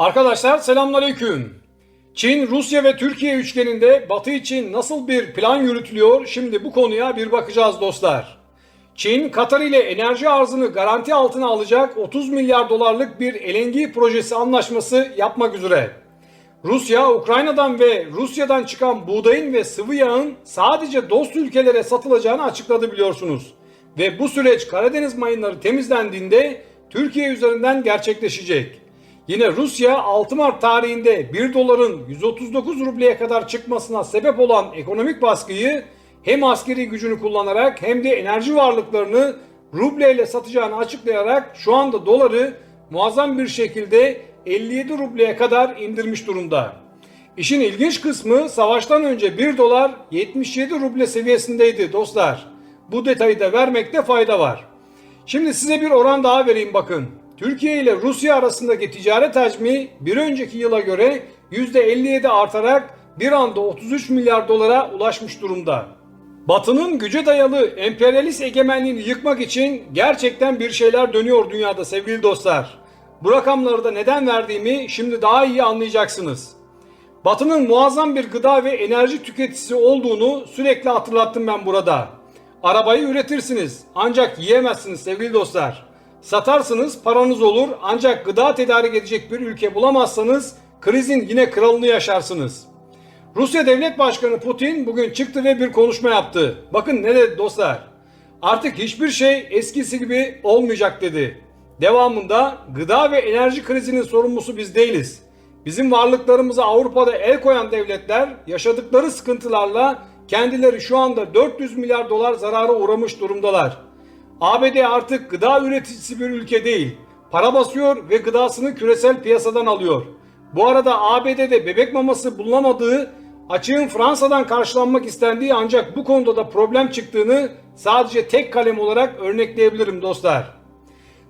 Arkadaşlar selamünaleyküm. Çin, Rusya ve Türkiye üçgeninde Batı için nasıl bir plan yürütülüyor? Şimdi bu konuya bir bakacağız dostlar. Çin, Katar ile enerji arzını garanti altına alacak 30 milyar dolarlık bir LNG projesi anlaşması yapmak üzere. Rusya, Ukrayna'dan ve Rusya'dan çıkan buğdayın ve sıvı yağın sadece dost ülkelere satılacağını açıkladı biliyorsunuz. Ve bu süreç Karadeniz mayınları temizlendiğinde Türkiye üzerinden gerçekleşecek. Yine Rusya 6 Mart tarihinde 1 doların 139 rubleye kadar çıkmasına sebep olan ekonomik baskıyı hem askeri gücünü kullanarak hem de enerji varlıklarını rubleyle satacağını açıklayarak şu anda doları muazzam bir şekilde 57 rubleye kadar indirmiş durumda. İşin ilginç kısmı savaştan önce 1 dolar 77 ruble seviyesindeydi dostlar. Bu detayı da vermekte fayda var. Şimdi size bir oran daha vereyim bakın. Türkiye ile Rusya arasındaki ticaret hacmi bir önceki yıla göre %57 artarak bir anda 33 milyar dolara ulaşmış durumda. Batı'nın güce dayalı emperyalist egemenliğini yıkmak için gerçekten bir şeyler dönüyor dünyada sevgili dostlar. Bu rakamları da neden verdiğimi şimdi daha iyi anlayacaksınız. Batı'nın muazzam bir gıda ve enerji tüketicisi olduğunu sürekli hatırlattım ben burada. Arabayı üretirsiniz ancak yiyemezsiniz sevgili dostlar. Satarsınız paranız olur ancak gıda tedarik edecek bir ülke bulamazsanız krizin yine kralını yaşarsınız. Rusya Devlet Başkanı Putin bugün çıktı ve bir konuşma yaptı. Bakın ne dedi dostlar. Artık hiçbir şey eskisi gibi olmayacak dedi. Devamında gıda ve enerji krizinin sorumlusu biz değiliz. Bizim varlıklarımıza Avrupa'da el koyan devletler yaşadıkları sıkıntılarla kendileri şu anda 400 milyar dolar zarara uğramış durumdalar. ABD artık gıda üreticisi bir ülke değil. Para basıyor ve gıdasını küresel piyasadan alıyor. Bu arada ABD'de bebek maması bulunamadığı, açığın Fransa'dan karşılanmak istendiği ancak bu konuda da problem çıktığını sadece tek kalem olarak örnekleyebilirim dostlar.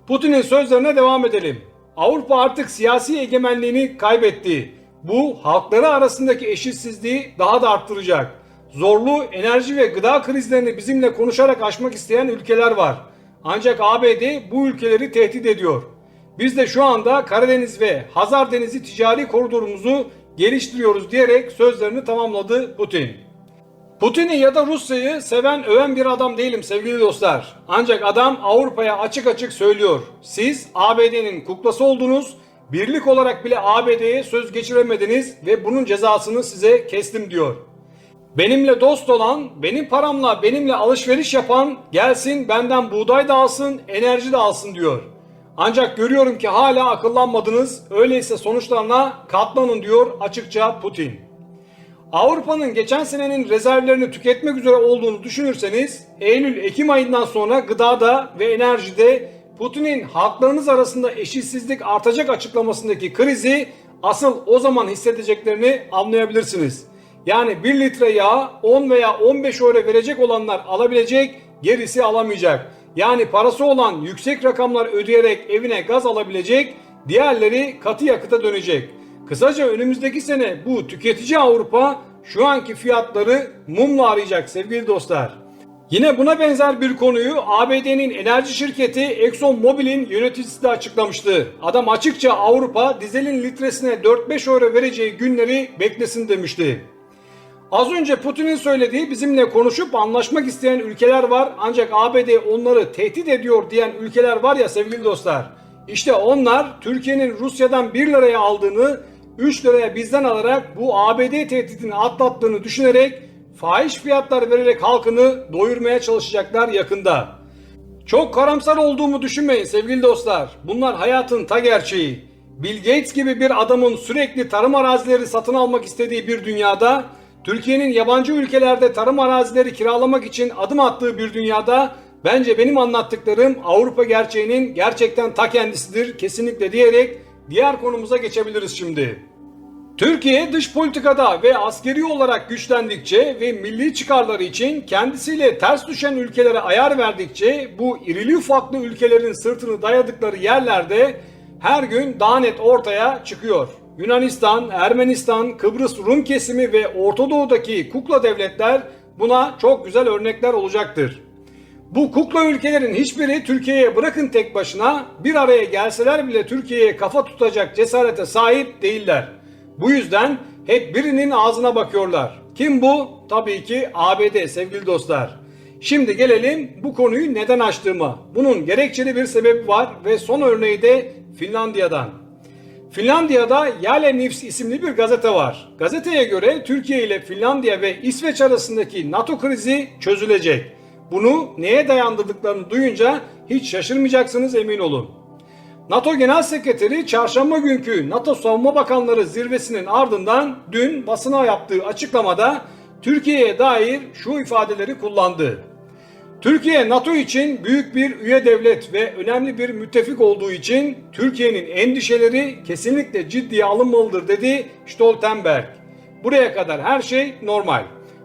Putin'in sözlerine devam edelim. Avrupa artık siyasi egemenliğini kaybetti. Bu halkları arasındaki eşitsizliği daha da arttıracak. Zorlu enerji ve gıda krizlerini bizimle konuşarak aşmak isteyen ülkeler var. Ancak ABD bu ülkeleri tehdit ediyor. Biz de şu anda Karadeniz ve Hazar Denizi ticari koridorumuzu geliştiriyoruz diyerek sözlerini tamamladı Putin. Putin'i ya da Rusya'yı seven öven bir adam değilim sevgili dostlar. Ancak adam Avrupa'ya açık açık söylüyor. Siz ABD'nin kuklası oldunuz, birlik olarak bile ABD'ye söz geçiremediniz ve bunun cezasını size kestim diyor. Benimle dost olan, benim paramla benimle alışveriş yapan gelsin benden buğday da alsın, enerji de alsın diyor. Ancak görüyorum ki hala akıllanmadınız. Öyleyse sonuçlarına katlanın diyor açıkça Putin. Avrupa'nın geçen senenin rezervlerini tüketmek üzere olduğunu düşünürseniz Eylül-Ekim ayından sonra gıdada ve enerjide Putin'in halklarınız arasında eşitsizlik artacak açıklamasındaki krizi asıl o zaman hissedeceklerini anlayabilirsiniz. Yani 1 litre yağ 10 veya 15 euro verecek olanlar alabilecek, gerisi alamayacak. Yani parası olan yüksek rakamlar ödeyerek evine gaz alabilecek, diğerleri katı yakıta dönecek. Kısaca önümüzdeki sene bu tüketici Avrupa şu anki fiyatları mumla arayacak sevgili dostlar. Yine buna benzer bir konuyu ABD'nin enerji şirketi Exxon Mobil'in yöneticisi de açıklamıştı. Adam açıkça Avrupa dizelin litresine 4-5 euro vereceği günleri beklesin demişti. Az önce Putin'in söylediği bizimle konuşup anlaşmak isteyen ülkeler var ancak ABD onları tehdit ediyor diyen ülkeler var ya sevgili dostlar. İşte onlar Türkiye'nin Rusya'dan 1 liraya aldığını 3 liraya bizden alarak bu ABD tehditini atlattığını düşünerek fahiş fiyatlar vererek halkını doyurmaya çalışacaklar yakında. Çok karamsar olduğumu düşünmeyin sevgili dostlar. Bunlar hayatın ta gerçeği. Bill Gates gibi bir adamın sürekli tarım arazileri satın almak istediği bir dünyada, Türkiye'nin yabancı ülkelerde tarım arazileri kiralamak için adım attığı bir dünyada bence benim anlattıklarım Avrupa gerçeğinin gerçekten ta kendisidir kesinlikle diyerek diğer konumuza geçebiliriz şimdi. Türkiye dış politikada ve askeri olarak güçlendikçe ve milli çıkarları için kendisiyle ters düşen ülkelere ayar verdikçe bu irili ufaklı ülkelerin sırtını dayadıkları yerlerde her gün daha net ortaya çıkıyor. Yunanistan, Ermenistan, Kıbrıs Rum kesimi ve Orta Doğu'daki kukla devletler buna çok güzel örnekler olacaktır. Bu kukla ülkelerin hiçbiri Türkiye'ye bırakın tek başına bir araya gelseler bile Türkiye'ye kafa tutacak cesarete sahip değiller. Bu yüzden hep birinin ağzına bakıyorlar. Kim bu? Tabii ki ABD sevgili dostlar. Şimdi gelelim bu konuyu neden açtığıma. Bunun gerekçeli bir sebebi var ve son örneği de Finlandiya'dan. Finlandiya'da Yale News isimli bir gazete var. Gazeteye göre Türkiye ile Finlandiya ve İsveç arasındaki NATO krizi çözülecek. Bunu neye dayandırdıklarını duyunca hiç şaşırmayacaksınız emin olun. NATO Genel Sekreteri çarşamba günkü NATO Savunma Bakanları zirvesinin ardından dün basına yaptığı açıklamada Türkiye'ye dair şu ifadeleri kullandı. Türkiye NATO için büyük bir üye devlet ve önemli bir müttefik olduğu için Türkiye'nin endişeleri kesinlikle ciddiye alınmalıdır dedi Stoltenberg. Buraya kadar her şey normal.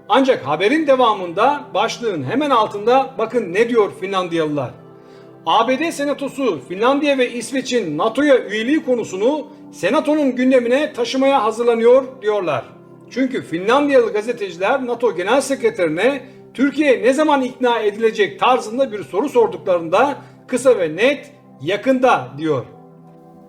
Ancak haberin devamında başlığın hemen altında bakın ne diyor Finlandiyalılar. ABD Senatosu Finlandiya ve İsveç'in NATO'ya üyeliği konusunu Senato'nun gündemine taşımaya hazırlanıyor diyorlar. Çünkü Finlandiyalı gazeteciler NATO Genel Sekreterine Türkiye ne zaman ikna edilecek tarzında bir soru sorduklarında kısa ve net yakında diyor.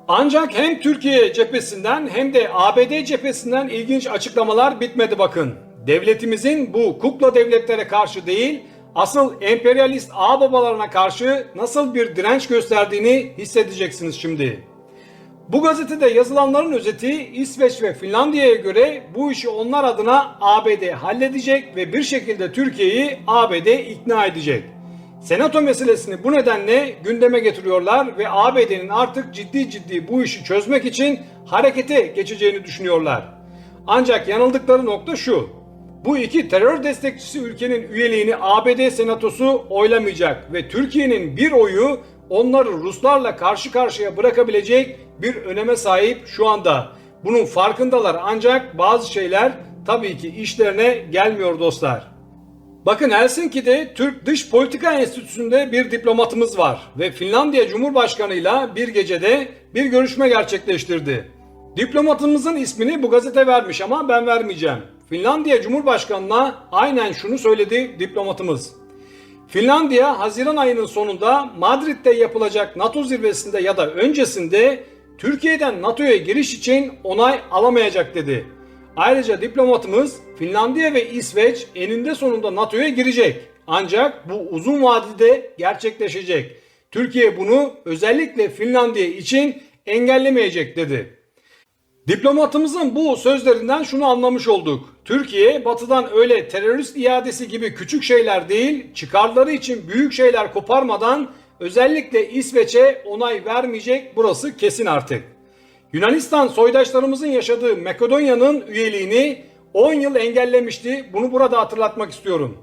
Ancak hem Türkiye cephesinden hem de ABD cephesinden ilginç açıklamalar bitmedi bakın. Devletimizin bu kukla devletlere karşı değil, asıl emperyalist ağababalarına karşı nasıl bir direnç gösterdiğini hissedeceksiniz şimdi. Bu gazetede yazılanların özeti İsveç ve Finlandiya'ya göre bu işi onlar adına ABD halledecek ve bir şekilde Türkiye'yi ABD ikna edecek. Senato meselesini bu nedenle gündeme getiriyorlar ve ABD'nin artık ciddi ciddi bu işi çözmek için harekete geçeceğini düşünüyorlar. Ancak yanıldıkları nokta şu. Bu iki terör destekçisi ülkenin üyeliğini ABD Senatosu oylamayacak ve Türkiye'nin bir oyu onları Ruslarla karşı karşıya bırakabilecek bir öneme sahip şu anda. Bunun farkındalar ancak bazı şeyler tabii ki işlerine gelmiyor dostlar. Bakın Helsinki'de Türk Dış Politika Enstitüsü'nde bir diplomatımız var ve Finlandiya Cumhurbaşkanı'yla bir gecede bir görüşme gerçekleştirdi. Diplomatımızın ismini bu gazete vermiş ama ben vermeyeceğim. Finlandiya Cumhurbaşkanı'na aynen şunu söyledi diplomatımız. Finlandiya Haziran ayının sonunda Madrid'de yapılacak NATO zirvesinde ya da öncesinde Türkiye'den NATO'ya giriş için onay alamayacak dedi. Ayrıca diplomatımız Finlandiya ve İsveç eninde sonunda NATO'ya girecek. Ancak bu uzun vadede gerçekleşecek. Türkiye bunu özellikle Finlandiya için engellemeyecek dedi. Diplomatımızın bu sözlerinden şunu anlamış olduk. Türkiye batıdan öyle terörist iadesi gibi küçük şeyler değil, çıkarları için büyük şeyler koparmadan özellikle İsveç'e onay vermeyecek burası kesin artık. Yunanistan soydaşlarımızın yaşadığı Makedonya'nın üyeliğini 10 yıl engellemişti. Bunu burada hatırlatmak istiyorum.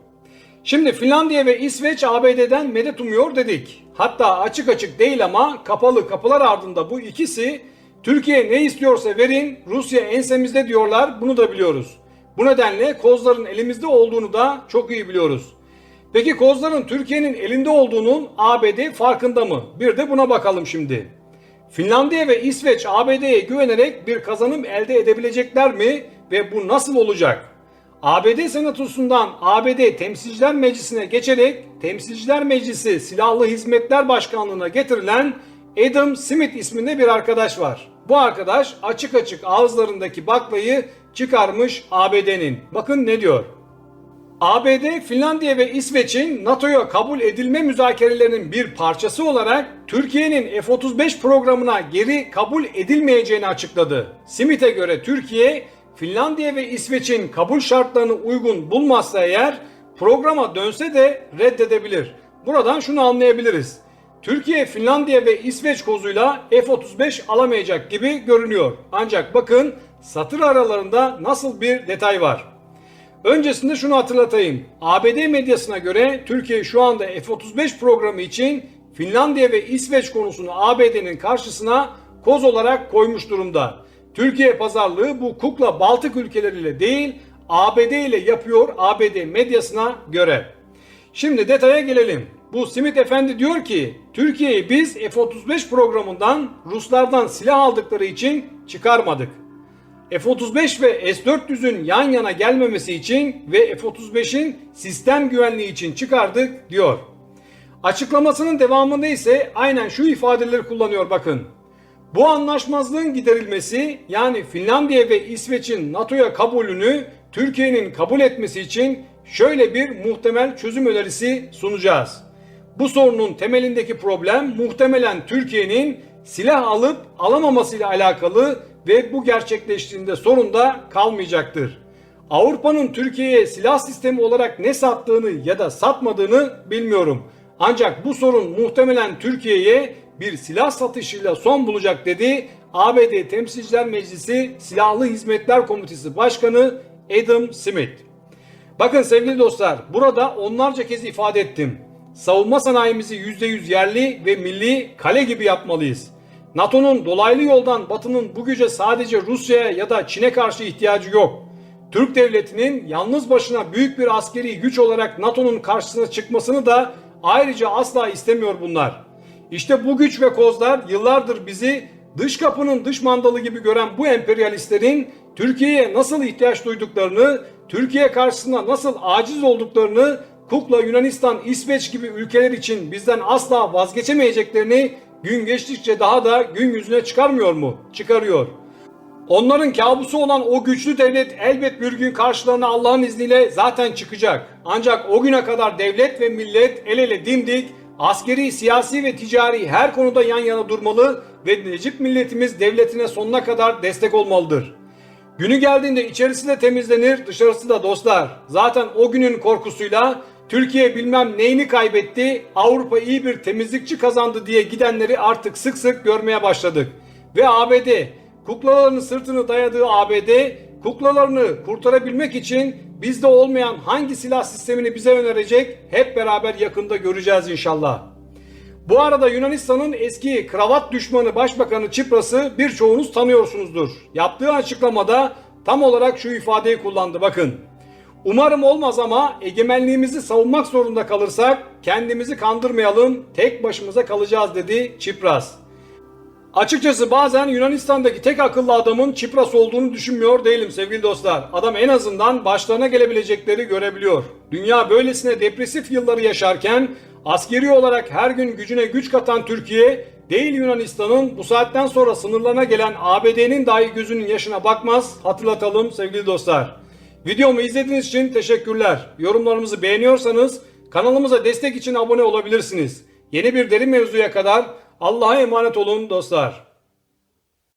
Şimdi Finlandiya ve İsveç ABD'den medet umuyor dedik. Hatta açık açık değil ama kapalı kapılar ardında bu ikisi Türkiye ne istiyorsa verin Rusya ensemizde diyorlar bunu da biliyoruz. Bu nedenle kozların elimizde olduğunu da çok iyi biliyoruz. Peki kozların Türkiye'nin elinde olduğunun ABD farkında mı? Bir de buna bakalım şimdi. Finlandiya ve İsveç ABD'ye güvenerek bir kazanım elde edebilecekler mi ve bu nasıl olacak? ABD Senatosu'ndan ABD Temsilciler Meclisi'ne geçerek Temsilciler Meclisi Silahlı Hizmetler Başkanlığı'na getirilen Adam Smith isminde bir arkadaş var. Bu arkadaş açık açık ağızlarındaki baklayı çıkarmış ABD'nin. Bakın ne diyor. ABD, Finlandiya ve İsveç'in NATO'ya kabul edilme müzakerelerinin bir parçası olarak Türkiye'nin F-35 programına geri kabul edilmeyeceğini açıkladı. Smith'e göre Türkiye, Finlandiya ve İsveç'in kabul şartlarını uygun bulmazsa eğer programa dönse de reddedebilir. Buradan şunu anlayabiliriz. Türkiye, Finlandiya ve İsveç kozuyla F-35 alamayacak gibi görünüyor. Ancak bakın satır aralarında nasıl bir detay var. Öncesinde şunu hatırlatayım. ABD medyasına göre Türkiye şu anda F-35 programı için Finlandiya ve İsveç konusunu ABD'nin karşısına koz olarak koymuş durumda. Türkiye pazarlığı bu kukla Baltık ülkeleriyle değil ABD ile yapıyor ABD medyasına göre. Şimdi detaya gelelim. Bu Simit Efendi diyor ki Türkiye'yi biz F-35 programından Ruslardan silah aldıkları için çıkarmadık. F-35 ve S-400'ün yan yana gelmemesi için ve F-35'in sistem güvenliği için çıkardık diyor. Açıklamasının devamında ise aynen şu ifadeleri kullanıyor bakın. Bu anlaşmazlığın giderilmesi yani Finlandiya ve İsveç'in NATO'ya kabulünü Türkiye'nin kabul etmesi için şöyle bir muhtemel çözüm önerisi sunacağız. Bu sorunun temelindeki problem muhtemelen Türkiye'nin silah alıp alamamasıyla alakalı ve bu gerçekleştiğinde sorun da kalmayacaktır. Avrupa'nın Türkiye'ye silah sistemi olarak ne sattığını ya da satmadığını bilmiyorum. Ancak bu sorun muhtemelen Türkiye'ye bir silah satışıyla son bulacak dedi ABD Temsilciler Meclisi Silahlı Hizmetler Komitesi Başkanı Adam Smith. Bakın sevgili dostlar burada onlarca kez ifade ettim. Savunma sanayimizi %100 yerli ve milli kale gibi yapmalıyız. NATO'nun dolaylı yoldan Batı'nın bu güce sadece Rusya'ya ya da Çin'e karşı ihtiyacı yok. Türk devletinin yalnız başına büyük bir askeri güç olarak NATO'nun karşısına çıkmasını da ayrıca asla istemiyor bunlar. İşte bu güç ve kozlar yıllardır bizi dış kapının dış mandalı gibi gören bu emperyalistlerin Türkiye'ye nasıl ihtiyaç duyduklarını, Türkiye karşısında nasıl aciz olduklarını, Kukla, Yunanistan, İsveç gibi ülkeler için bizden asla vazgeçemeyeceklerini gün geçtikçe daha da gün yüzüne çıkarmıyor mu? Çıkarıyor. Onların kabusu olan o güçlü devlet elbet bir gün karşılarına Allah'ın izniyle zaten çıkacak. Ancak o güne kadar devlet ve millet el ele dimdik, askeri, siyasi ve ticari her konuda yan yana durmalı ve Necip milletimiz devletine sonuna kadar destek olmalıdır. Günü geldiğinde içerisi de temizlenir, dışarısı da dostlar. Zaten o günün korkusuyla Türkiye bilmem neyini kaybetti, Avrupa iyi bir temizlikçi kazandı diye gidenleri artık sık sık görmeye başladık. Ve ABD, kuklalarının sırtını dayadığı ABD, kuklalarını kurtarabilmek için bizde olmayan hangi silah sistemini bize önerecek hep beraber yakında göreceğiz inşallah. Bu arada Yunanistan'ın eski kravat düşmanı Başbakanı Çipras'ı birçoğunuz tanıyorsunuzdur. Yaptığı açıklamada tam olarak şu ifadeyi kullandı bakın. Umarım olmaz ama egemenliğimizi savunmak zorunda kalırsak kendimizi kandırmayalım, tek başımıza kalacağız dedi Çipras. Açıkçası bazen Yunanistan'daki tek akıllı adamın Çipras olduğunu düşünmüyor değilim sevgili dostlar. Adam en azından başlarına gelebilecekleri görebiliyor. Dünya böylesine depresif yılları yaşarken askeri olarak her gün gücüne güç katan Türkiye değil Yunanistan'ın bu saatten sonra sınırlarına gelen ABD'nin dahi gözünün yaşına bakmaz hatırlatalım sevgili dostlar. Videomu izlediğiniz için teşekkürler. Yorumlarımızı beğeniyorsanız kanalımıza destek için abone olabilirsiniz. Yeni bir derin mevzuya kadar Allah'a emanet olun dostlar.